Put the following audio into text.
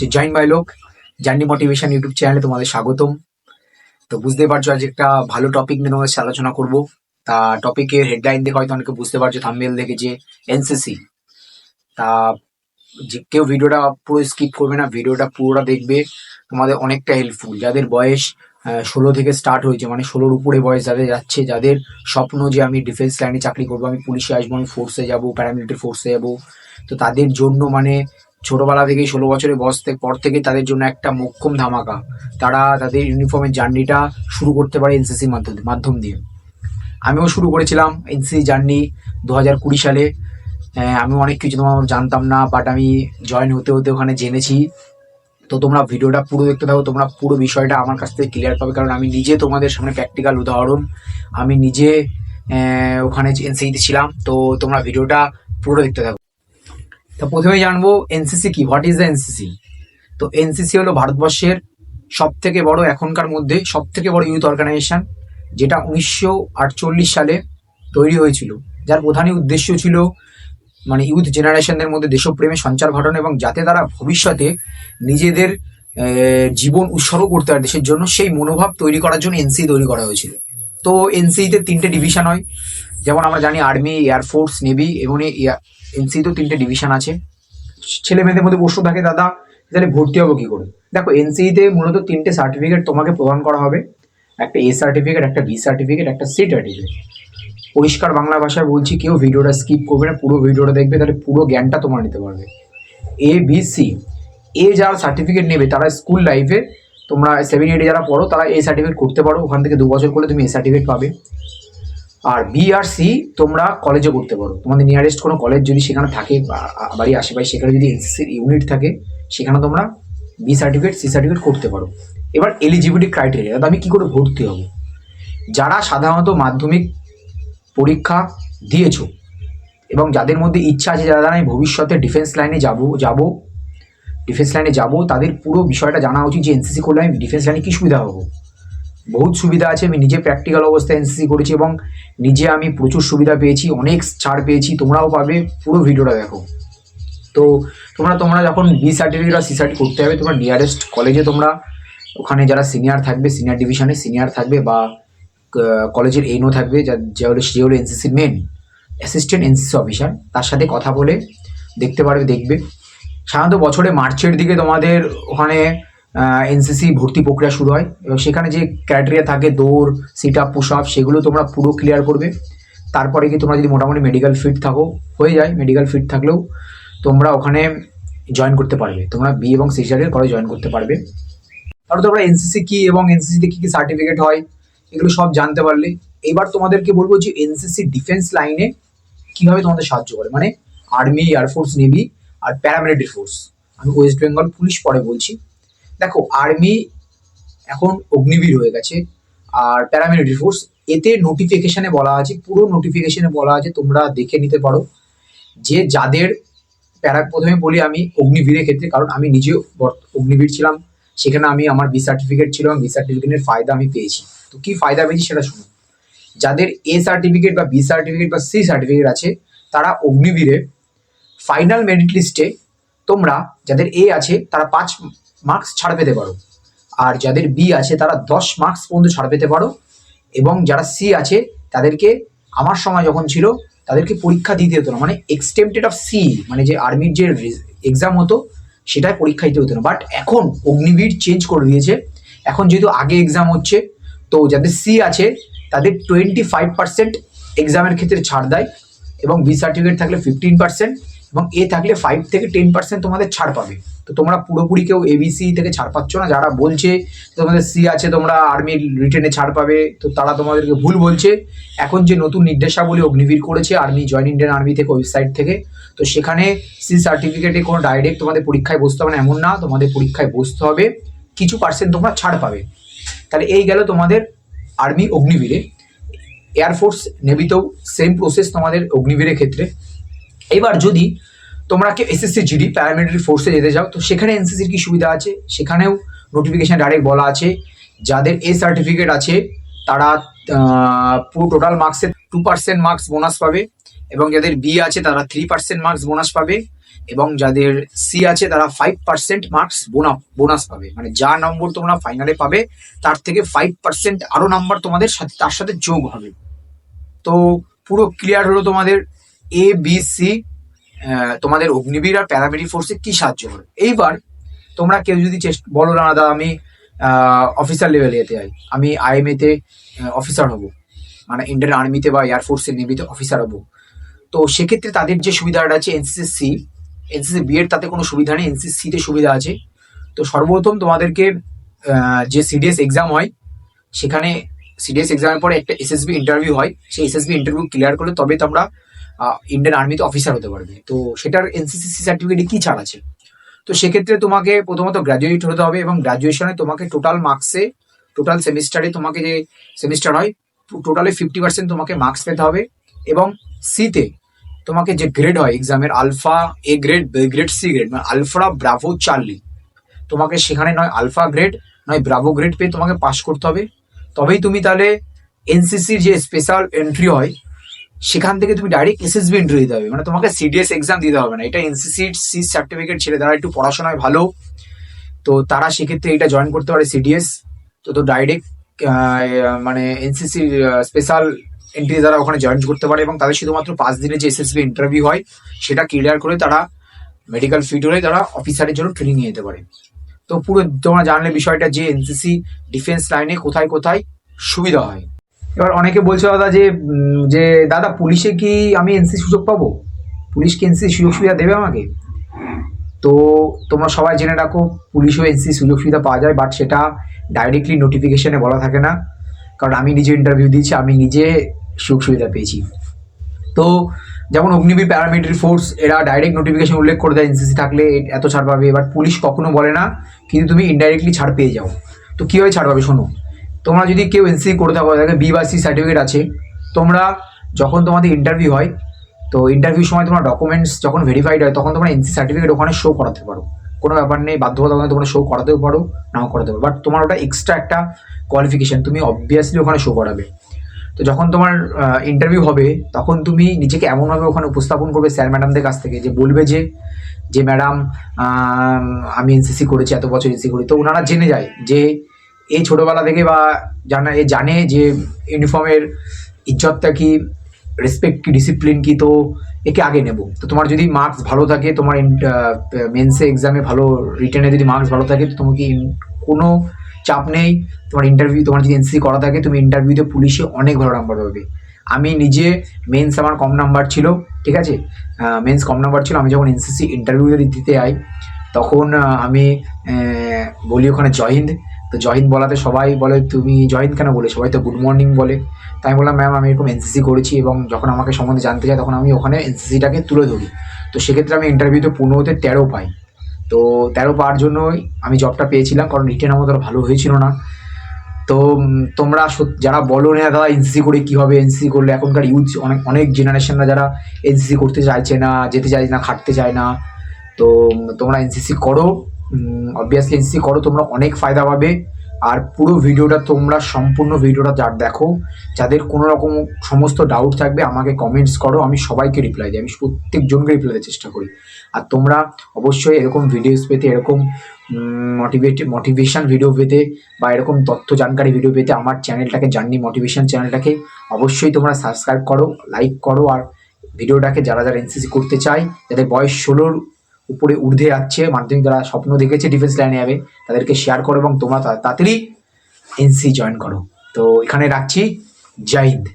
যে join by লোক journey motivation YouTube চ্যানেলে তোমাদের স্বাগতম। তো বুঝতেই পারছ, আজ একটা ভালো টপিক নিয়ে তোমাদের আলোচনা করব। তা টপিকের হেডলাইন দেখে হয়তো অনেকে বুঝতে পারছ থাম্বেল দেখে যে এনসিসি তা যে কেউ ভিডিওটা পুরো স্কিপ করবে না, ভিডিওটা পুরোটা দেখবে। তোমাদের অনেকটা হেল্পফুল যাদের বয়স ষোলো থেকে স্টার্ট হয়েছে মানে ষোলোর উপরে বয়স যাদের যাচ্ছে, যাদের স্বপ্ন যে আমি ডিফেন্স লাইনে চাকরি করব, আমি পুলিশে আসব, আমি ফোর্সে যাব প্যারামিলিটারি ফোর্সে যাব, তো তাদের জন্য মানে ছোটবেলা থেকেই ষোলো বছরের বয়স থেকে পর থেকে তাদের জন্য একটা মোক্ষম ধামাকা। তারা তাদের ইউনিফর্মের জার্নিটা শুরু করতে পারে এনসিসি মাধ্যম মাধ্যম দিয়ে। আমিও শুরু করেছিলাম এনসিসি জার্নি দু হাজার কুড়ি সালে। আহ, আমি অনেক কিছু তোমার জানতাম না বাট আমি জয়েন হতে হতে ওখানে জেনেছি। তো তোমরা ভিডিওটা পুরো দেখতে থাকো তোমরা পুরো বিষয়টা আমার কাছ থেকে ক্লিয়ার পাবে কারণ আমি নিজে তোমাদের সামনে প্র্যাকটিক্যাল উদাহরণ। আমি নিজে ওখানে এনসিসিতে ছিলাম তো তোমরা ভিডিওটা পুরো দেখতে থাকো। তো প্রথমে জানব এনসিসি কি? হোয়াট ইজ দ্য এনসিসি তো এনসিসি হলো ভারতবর্ষের সব থেকে বড় এখনকার মধ্যে সব থেকে বড় ইউথ অর্গানাইজেশন যেটা উনিশশো আটচল্লিশ সালে তৈরি হয়েছিল। যার প্রধানই উদ্দেশ্য ছিল মানে ইউথ জেনারেশনদের মধ্যে দেশপ্রেমের সঞ্চার ঘটানো এবং যাতে তারা ভবিষ্যতে নিজেদের জীবন উৎসর্গ করতে পারে দেশের জন্য, সেই মনোভাব তৈরি করার জন্য এনসি তৈরি করা হয়েছিল। তো এনসিতে তিনটে ডিভিশন হয়। যেমন আমরা জানি আর্মি এয়ারফোর্স নেভি এবং এনসিতেও তিনটে ডিভিশন আছে। ছেলে মেয়েদের মধ্যে প্রশ্ন থাকে, দাদা, তাহলে ভর্তি হব কি করে? দেখো এনসিতে মূলত তিনটে সার্টিফিকেট তোমাকে প্রদান করা হবে। একটা এ সার্টিফিকেট একটা বি সার্টিফিকেট একটা সি সার্টিফিকেট পরিষ্কার বাংলা ভাষায় বলছি, কেউ ভিডিওটা স্কিপ করবে না, পুরো ভিডিওটা দেখবে, তাহলে পুরো জ্ঞানটা তোমরা নিতে পারবে। এ বি সি এ যারা সার্টিফিকেট নেবে, তারা স্কুল লাইফে তোমরা সেভেন এইটে যারা পড়ো, তারা এ সার্টিফিকেট করতে পারো। ওখান থেকে দু বছর করলে তুমি এ সার্টিফিকেট পাবে। আর বি আর সি তোমরা কলেজে করতে পারো। তোমাদের নিয়ারেস্ট কোনো কলেজ যদি সেখানে থাকে বাড়ির আশেপাশে সেখানে যদি এনসিসির ইউনিট থাকে, সেখানে তোমরা বি সার্টিফিকেট সি সার্টিফিকেট করতে পারো। এবার এলিজিবিলিটি ক্রাইটেরিয়া আমি কী করে ভর্তি হব? যারা সাধারণত মাধ্যমিক পরীক্ষা দিয়েছ, এবং যাদের মধ্যে ইচ্ছা আছে, যারা আমি ভবিষ্যতে ডিফেন্স লাইনে যাব যাব ডিফেন্স লাইনে যাব, তাদের পুরো বিষয়টা জানা উচিত যে এনসিসি করলে আমি ডিফেন্স লাইনে কী সুবিধা হব। বহুত সুবিধা আছে। আমি নিজে প্র্যাকটিক্যাল অবস্থায় এনসিসি করেছি এবং নিজে আমি প্রচুর সুবিধা পেয়েছি, অনেক ছাড় পেয়েছি, তোমরাও পাবে। পুরো ভিডিওটা দেখো। তো তোমরা তোমরা যখন বি সার্টিফিকেট বা সি সার্টিফিকেট করতে হবে তোমরা নিয়ারেস্ট কলেজে তোমরা, ওখানে যারা সিনিয়র থাকবে সিনিয়র ডিভিশনে সিনিয়র থাকবে বা কলেজের এইনও থাকবে, যা, যে হলো, সে হলো এনসিসির মেন অ্যাসিস্ট্যান্ট এনসিসি অফিসার তার সাথে কথা বলে দেখতে পারবে, দেখবে। সাধারণত বছরে মার্চের দিকে তোমাদের ওখানে এনসিসি ভর্তি প্রক্রিয়া শুরু হয় এবং সেখানে যে ক্রাইটেরিয়া থাকে, দৌড় সিট আপ পুশ আপ সেগুলো তোমরা পুরো ক্লিয়ার করবে। তারপরে কি তোমরা যদি মোটামুটি মেডিকেল ফিট থাকো, হয়ে যায় মেডিকেল ফিট থাকলেও তোমরা ওখানে জয়েন করতে পারবে। তোমরা বি এবং সি সার্টিফিকেট করে জয়েন করতে পারবে। তারপর তোমরা এনসিসি কি এবং এনসিসিতে কী কী সার্টিফিকেট হয়, এগুলো সব জানতে পারলে। এবার তোমাদেরকে বলব যে এনসিসি ডিফেন্স লাইনে কীভাবে তোমাদের সাহায্য করে। মানে আর্মি এয়ারফোর্স নেভি আর প্যারামিলিটারি ফোর্স আমি ওয়েস্ট বেঙ্গল পুলিশ পরে বলছি। দেখো আর্মি এখন অগ্নিবীর হয়ে গেছে আর প্যারামিলিটারি ফোর্স এতে নোটিফিকেশনে বলা আছে, পুরো নোটিফিকেশনে বলা আছে, তোমরা দেখে নিতে পারো যে যাদের প্যারা প্রথমে বলি আমি অগ্নিবীরের ক্ষেত্রে, কারণ আমি নিজেও অগ্নিবীর ছিলাম, সেখানে আমি আমার বি সার্টিফিকেট ছিল বি সার্টিফিকেটের ফায়দা আমি পেয়েছি। তো কি ফায়দা পেয়েছি সেটা শুনুন। যাদের এ সার্টিফিকেট বা বি সার্টিফিকেট বা সি সার্টিফিকেট আছে, তারা অগ্নিবীরে ফাইনাল মেরিট লিস্টে তোমরা, যাদের এ আছে, তারা পাঁচ মার্কস ছাড় পেতে পারো। আর যাদের বি আছে, তারা দশ মার্কস পর্যন্ত ছাড় পেতে পারো। এবং যারা সি আছে, তাদেরকে আমার সময় যখন ছিল, তাদেরকে পরীক্ষা দিতে হতো না। মানে এক্সটেম্পটেড অফ সি মানে যে আর্মির যে এক্সাম হতো সেটাই পরীক্ষা দিতে হতো না। বাট এখন অগ্নিবীর চেঞ্জ করে দিয়েছে। এখন যেহেতু আগে এক্সাম হচ্ছে, তো যাদের সি আছে, তাদের টোয়েন্টি ফাইভ পার্সেন্ট এক্সামের ক্ষেত্রে ছাড় দেয়। এবং বি সার্টিফিকেট থাকলে ফিফটিন পার্সেন্ট এবং এ থাকলে ফাইভ থেকে টেন পার্সেন্ট তোমাদের ছাড় পাবে। তো তোমরা পুরোপুরি কেউ এবিসি থেকে ছাড় পাচ্ছ না। যারা বলছে তোমাদের সি আছে, তোমরা আর্মির রিটেনে ছাড় পাবে, তো তারা তোমাদেরকে ভুল বলছে। এখন যে নতুন নির্দেশাবলী অগ্নিবীর করেছে আর্মি জয়েন ইন্ডিয়ান আর্মি থেকে ওয়েবসাইট থেকে, তো সেখানে সি সার্টিফিকেটে কোনো ডাইরেক্ট তোমাদের পরীক্ষায় বসতে হবে না, এমন না, তোমাদের পরীক্ষায় বসতে হবে। কিছু পার্সেন্ট তোমরা ছাড় পাবে। তাহলে এই গেল তোমাদের আর্মি অগ্নিবীরে। এয়ারফোর্স নেভিতেও সেম প্রসেস তোমাদের অগ্নিবীরের ক্ষেত্রে। এবার যদি তোমরা কেউ এসএসসি জিডি প্যারামিলিটারি ফোর্সে যেতে চাও তো সেখানে এনসিসির কি সুবিধা আছে? সেখানেও নোটিফিকেশান ডাইরেক্ট বলা আছে। যাদের এ সার্টিফিকেট আছে, তারা পুরো টোটাল মার্কসের টু পার্সেন্ট মার্কস বোনাস পাবে এবং যাদের বি আছে, তারা থ্রি পার্সেন্ট মার্কস বোনাস পাবে এবং যাদের সি আছে, তারা ফাইভ পার্সেন্ট মার্কস বোনাস পাবে। মানে যা নম্বর তোমরা ফাইনালে পাবে, তার থেকে ফাইভ পার্সেন্ট আরও নাম্বার তোমাদের সাথে, তার সাথে যোগ হবে। তো পুরো ক্লিয়ার হলো তোমাদের এ বি সি তোমাদের অগ্নিবীর আর প্যারামেডিক ফোর্সে কি সাহায্য করে এইবার তোমরা কেউ যদি চেষ্টা, বলো না, দাদা, আমি অফিসার লেভেলে যেতে চাই। আমি আইএমএ তে অফিসার হব। মানে ইন্ডিয়ান আর্মিতে বা এয়ারফোর্সের নেভিতে অফিসার হব। তো সেক্ষেত্রে তাদের যে সুবিধাটা আছে এনসিসি এনসিসি বি তাতে কোনো সুবিধা নেই এনসিসি সি তে সুবিধা আছে। তো সর্বপ্রথম তোমাদেরকে যে সিডিএস এক্সাম হয়, সেখানে সিডিএস এক্সামের পরে একটা এসএসবি ইন্টারভিউ হয়। সেই এসএসবি ইন্টারভিউ ক্লিয়ার করলে তবে তোমরা ইন্ডিয়ান আর্মিতে অফিসার হতে পারবে। তো সেটার এনসিসি সার্টিফিকেটে কি ছাড় আছে? তো সেক্ষেত্রে তোমাকে প্রথমত গ্রাজুয়েট হতে হবে এবং গ্রাজুয়েশনে তোমাকে টোটাল মার্কসে টোটাল সেমিস্টারে তোমাকে যে সেমিস্টার হয় টোটালে ফিফটি পার্সেন্ট তোমাকে মার্কস পেতে হবে এবং সিতে তোমাকে যে গ্রেড হয় এক্সামের alpha A grade B grade C grade মানে আলফা ব্রাভো চার্লি তোমাকে সেখানে নয় আলফা গ্রেড নয় ব্রাভো গ্রেড পেয়ে তোমাকে পাস করতে হবে। তবেই তুমি তাহলে এনসিসির যে স্পেশাল এন্ট্রি হয় সেখান থেকে তুমি ডাইরেক্ট এসএসবি এন্ট্রি দিতে হবে। মানে তোমাকে সিডিএস এক্সাম দিতে হবে না। এটা এনসিসি সি সার্টিফিকেট ছেড়ে তারা একটু পড়াশোনায় ভালো। তো তারা সেক্ষেত্রে এটা জয়েন করতে পারে সিডিএস তো তো ডাইরেক্ট মানে এনসিসি স্পেশাল এন্ট্রি তারা ওখানে জয়েন করতে পারে এবং তাদের শুধুমাত্র পাঁচ দিনে যে এসএসবি ইন্টারভিউ হয়, সেটা ক্লিয়ার করে তারা মেডিকেল ফিট হলে তারা অফিসারের জন্য ট্রেনিং নিয়ে যেতে পারে। তো পুরো তোমরা জানলে বিষয়টা যে এনসিসি ডিফেন্স লাইনে কোথায় কোথায় সুবিধা হয়। এবার অনেকে বলছে, দাদা, যে যে, দাদা, পুলিশে কি আমি এনসি সুযোগ পাবো? পুলিশ কি এনসি সুযোগ সুবিধা দেবে আমাকে? তো তোমরা সবাই জেনে রাখো, পুলিশও এনসি সুযোগ সুবিধা পাওয়া যায় বাট সেটা ডাইরেক্টলি নোটিফিকেশনে বলা থাকে না। কারণ আমি নিজে ইন্টারভিউ দিয়েছি, আমি নিজে সুযোগ সুবিধা পেয়েছি। তো যেমন অগ্নিবীর প্যারামিলিটারি ফোর্স এরা ডাইরেক্ট নোটিফিকেশন উল্লেখ করে দেয় এনসিসি থাকলে এত ছাড় পাবে। এবার পুলিশ কখনো বলে না, কিন্তু তুমি ইনডাইরেক্টলি ছাড় পেয়ে যাও। তো কীভাবে ছাড় পাবে, শোনো? তোমরা যদি কেউ এনসিসি করে থাকো তাকে বি বা সি সার্টিফিকেট আছে, তোমরা যখন তোমাদের ইন্টারভিউ হয়, তো ইন্টারভিউ সময় তোমার ডকুমেন্টস যখন ভেরিফাইড হয়, তখন তোমরা এনসি সার্টিফিকেট ওখানে শো করাতে পারো। কোনো ব্যাপার নেই, বাধ্যবাধকতা তোমরা শো করাতেও পারো, নাও করাতে পারো। বাট তোমার ওটা এক্সট্রা একটা কোয়ালিফিকেশন তুমি অবভিয়াসলি ওখানে শো করাবে। তো যখন তোমার ইন্টারভিউ হবে, তখন তুমি নিজেকে এমনভাবে ওখানে উপস্থাপন করবে স্যার ম্যাডামদের কাছ থেকে, যে বলবে যে যে ম্যাডাম আমি এনসিসি করেছি, এত বছর এনসিসি করি তো ওনারা জেনে যায় যে এই ছোটবেলা থেকে বা জানা এ জানে যে ইউনিফর্মের ইজ্জতটা কি রেসপেক্ট কি ডিসিপ্লিন কি, তো একে আগে নেব। তো তোমার যদি মার্কস ভালো থাকে, তোমার মেন্সে এক্সামে ভালো রিটার্নে যদি মার্কস ভালো থাকে, তো তোমাকে কোনো চাপ নেই। তোমার ইন্টারভিউ তোমার যদি এনসিসি করা থাকে, তুমি ইন্টারভিউতে পুলিশে অনেক ভালো নাম্বার পাবে। আমি নিজে মেন্স আমার কম নাম্বার ছিল, ঠিক আছে? মেন্স কম নাম্বার ছিল। আমি যখন এনসিসি ইন্টারভিউ দিতে যাই তখন আমি বলি ওখানে জয় হিন্দ তো জয় হিন্দ বলাতে সবাই বলে, তুমি জয় কেন বলে? সবাই তো গুড মর্নিং বলে। তাই বললাম ম্যাম আমি এরকম এনসিসি করেছি এবং যখন আমাকে সম্বন্ধে জানতে চাই তখন আমি ওখানে এনসিসিটাকে তুলে ধরি। তো সেক্ষেত্রে আমি ইন্টারভিউতে পনেরোতে তেরো পাই। তো তেরো পাওয়ার জন্যই আমি জবটা পেয়েছিলাম, কারণ রিটেন আমার ভালো হয়েছিল না। তো তোমরা যারা বলো না দাদা এনসিসি করে কী হবে এনসিসি করলে এখনকার ইউথ অনেক অনেক জেনারেশনরা যারা এনসিসি করতে চাইছে না, যেতে চায় না, খাটতে চায় না, তো তোমরা এনসিসি করো। অবভিয়াসলি এনসিসি করো, তোমরা অনেক ফায়দা পাবে। আর পুরো ভিডিওটা তোমরা, সম্পূর্ণ ভিডিওটা যার দেখো, যাদের কোনো রকম সমস্ত ডাউট থাকবে, আমাকে কমেন্টস করো, আমি সবাইকে রিপ্লাই দিই, আমি প্রত্যেকজনকে রিপ্লাই দেওয়ার চেষ্টা করি। আর তোমরা অবশ্যই এরকম ভিডিওস পেতে, এরকম মোটিভেট মোটিভেশান ভিডিও পেতে, বা এরকম তথ্য জানকারী ভিডিও পেতে আমার চ্যানেলটাকে জার্নি মোটিভেশান চ্যানেলটাকে অবশ্যই তোমরা সাবস্ক্রাইব করো লাইক করো, আর ভিডিওটাকে যারা যারা এনসিসি করতে চায়, যাদের বয়স ষোলোর উপরে ঊর্ধ্বে যাচ্ছে, মাধ্যমিক যারা স্বপ্ন দেখেছে ডিফেন্স লাইনে যাবে, তাদেরকে শেয়ার করো এবং তোমরা তাড়াতাড়ি এনসি জয়েন করো। তো এখানে রাখছি। জয় হিন্দ।